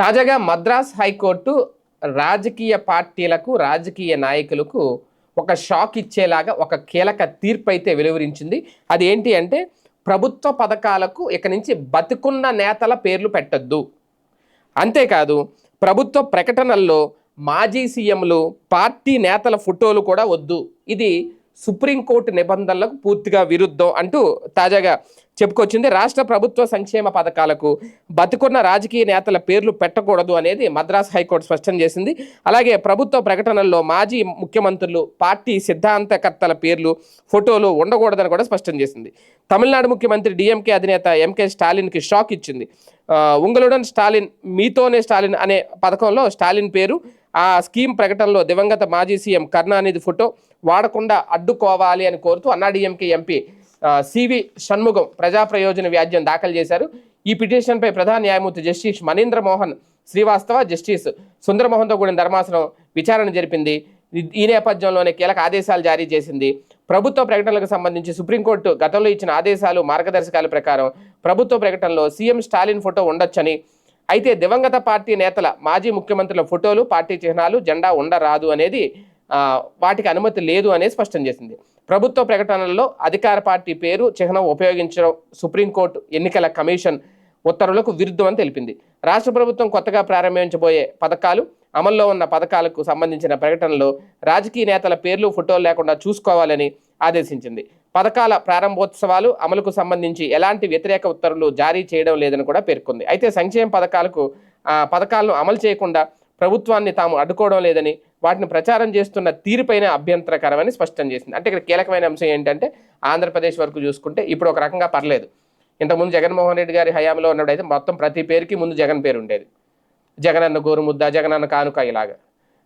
తాజాగా మద్రాస్ హైకోర్టు రాజకీయ పార్టీలకు రాజకీయ నాయకులకు ఒక షాక్ ఇచ్చేలాగా ఒక కీలక తీర్పు అయితే వెలువరించింది. అది ఏంటి అంటే ప్రభుత్వ పథకాలకు ఇక నుంచి బతుకున్న నేతల పేర్లు పెట్టద్దు. అంతేకాదు ప్రభుత్వ ప్రకటనల్లో మాజీ సీఎంలు పార్టీ నేతల ఫోటోలు కూడా వద్దు. ఇది సుప్రీంకోర్టు నిబంధనలకు పూర్తిగా విరుద్ధం అంటూ తాజాగా చెప్పుకొచ్చింది రాష్ట్ర ప్రభుత్వ సంక్షేమ పథకాలకు బతుకున్న రాజకీయ నేతల పేర్లు పెట్టకూడదు అనేది మద్రాస్ హైకోర్టు స్పష్టం చేసింది. అలాగే ప్రభుత్వ ప్రకటనల్లో మాజీ ముఖ్యమంత్రులు పార్టీ సిద్ధాంతకర్తల పేర్లు ఫోటోలు ఉండకూడదని కూడా స్పష్టం చేసింది. తమిళనాడు ముఖ్యమంత్రి డిఎంకే అధినేత ఎంకే స్టాలిన్కి షాక్ ఇచ్చింది. ఉంగలుడన్ స్టాలిన్ మీతోనే స్టాలిన్ అనే పథకంలో స్టాలిన్ పేరు ఆ స్కీమ్ ప్రకటనలో దివంగత మాజీ సీఎం కరుణానిధి ఫోటో వాడకుండా అడ్డుకోవాలి అని కోరుతూ అన్నాడీఎంకే ఎంపీ సివి షణ్ముగం ప్రజా ప్రయోజన వ్యాజ్యం దాఖలు చేశారు. ఈ పిటిషన్పై ప్రధాన న్యాయమూర్తి జస్టిస్ మనీంద్ర మోహన్ శ్రీవాస్తవ జస్టిస్ సుందరమోహన్తో కూడిన ధర్మాసనం విచారణ జరిపింది. ఈ- ఈ నేపథ్యంలోనే కీలక ఆదేశాలు జారీ చేసింది. ప్రభుత్వ ప్రకటనలకు సంబంధించి సుప్రీంకోర్టు గతంలో ఇచ్చిన ఆదేశాలు మార్గదర్శకాల ప్రకారం ప్రభుత్వ ప్రకటనలో సీఎం స్టాలిన్ ఫోటో ఉండొచ్చని అయితే దివంగత పార్టీ నేతల మాజీ ముఖ్యమంత్రుల ఫోటోలు పార్టీ చిహ్నాలు జెండా ఉండరాదు అనేది వాటికి అనుమతి లేదు అనేది స్పష్టం చేసింది. ప్రభుత్వ ప్రకటనల్లో అధికార పార్టీ పేరు చిహ్నం ఉపయోగించడం సుప్రీంకోర్టు ఎన్నికల కమిషన్ ఉత్తర్వులకు విరుద్ధం అని తెలిపింది. రాష్ట్ర ప్రభుత్వం కొత్తగా ప్రారంభించబోయే పథకాలు అమల్లో ఉన్న పథకాలకు సంబంధించిన ప్రకటనలో రాజకీయ నేతల పేర్లు ఫోటోలు లేకుండా చూసుకోవాలని ఆదేశించింది. పథకాల ప్రారంభోత్సవాలు అమలుకు సంబంధించి ఎలాంటి వ్యతిరేక ఉత్తర్వులు జారీ చేయడం లేదని కూడా పేర్కొంది. అయితే సంక్షేమ పథకాలకు ఆ, పథకాలను అమలు చేయకుండా ప్రభుత్వాన్ని తాము అడ్డుకోవడం లేదని వాటిని ప్రచారం చేస్తున్న తీరుపైన అభ్యంతరకరమని స్పష్టం చేసింది. అంటే ఇక్కడ కీలకమైన అంశం ఏంటంటే ఆంధ్రప్రదేశ్ వరకు చూసుకుంటే ఇప్పుడు ఒక రకంగా పర్లేదు. ఇంతకుముందు జగన్మోహన్ రెడ్డి గారి హయాంలో ఉన్నప్పుడు అయితే మొత్తం ప్రతి పేరుకి ముందు జగన్ పేరు ఉండేది. జగనన్న గోరుముద్ద జగనన్న కానుక ఇలాగా.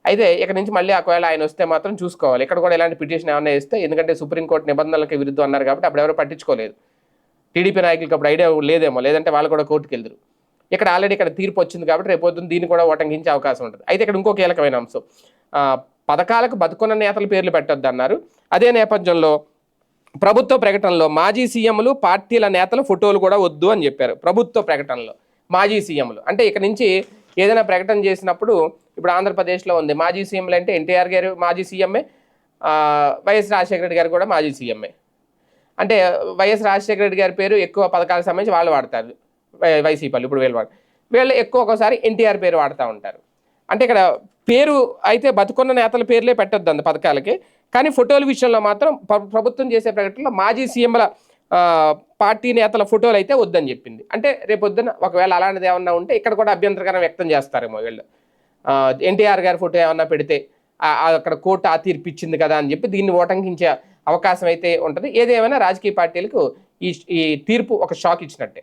అయితే ఇక్కడ నుంచి మళ్ళీ ఒకవేళ ఆయన వస్తే మాత్రం చూసుకోవాలి. ఇక్కడ కూడా ఇలాంటి పిటిషన్ ఏమైనా ఇస్తే ఎందుకంటే సుప్రీంకోర్టు నిబంధనలకు విరుద్ధం అన్నారు కాబట్టి అప్పుడు ఎవరు పట్టించుకోలేదు. టీడీపీ నాయకులకి అప్పుడు ఐడియా లేదేమో లేదంటే వాళ్ళు కూడా కోర్టుకు వెళ్తారు ఇక్కడ ఆల్రెడీ ఇక్కడ తీర్పు వచ్చింది కాబట్టి రేపు దీన్ని కూడా ఓటంకించే అవకాశం ఉంటుంది. అయితే ఇక్కడ ఇంకో కీలకమైన అంశం. పథకాలకు బతుకున్న నేతల పేర్లు పెట్టొద్దు అన్నారు అదే నేపథ్యంలో ప్రభుత్వ ప్రకటనలో మాజీ సీఎంలు పార్టీల నేతల ఫోటోలు కూడా వద్దు అని చెప్పారు. ప్రభుత్వ ప్రకటనలో మాజీ సీఎంలు. అంటే ఇక్కడ నుంచి ఏదైనా ప్రకటన చేసినప్పుడు ఇప్పుడు ఆంధ్రప్రదేశ్లో ఉంది. మాజీ సీఎంలు అంటే ఎన్టీఆర్ గారు మాజీ సీఎంఏ వైఎస్ రాజశేఖర రెడ్డి గారు కూడా మాజీ సీఎంఏ. అంటే వైఎస్ రాజశేఖర రెడ్డి గారి పేరు ఎక్కువ పథకాలకు సంబంధించి వాళ్ళు వాడతారు వై- ఇప్పుడు వీళ్ళు వీళ్ళు ఎక్కువ ఒకసారి ఎన్టీఆర్ పేరు వాడుతూ ఉంటారు. అంటే ఇక్కడ పేరు అయితే బతుకున్న నేతల పేర్లే పెట్టొద్దు అంత పథకాలకి. కానీ ఫోటోల విషయంలో మాత్రం ప్రభుత్వం చేసే ప్రకటనలో మాజీ సీఎంల పార్టీ నేతల ఫోటోలు అయితే వద్దని చెప్పింది. అంటే రేపొద్దున ఒకవేళ అలాంటిది ఏమన్నా ఉంటే ఇక్కడ కూడా అభ్యంతరకరం వ్యక్తం చేస్తారేమో వీళ్ళు. ఎన్టీఆర్ గారి ఫోటో ఏమన్నా పెడితే అక్కడ కోర్టు ఆ తీర్పు ఇచ్చింది కదా అని చెప్పి దీన్ని ఓటంకించే అవకాశం అయితే ఉంటుంది. ఏదేమైనా రాజకీయ పార్టీలకు ఈ ఈ తీర్పు ఒక షాక్ ఇచ్చినట్టే.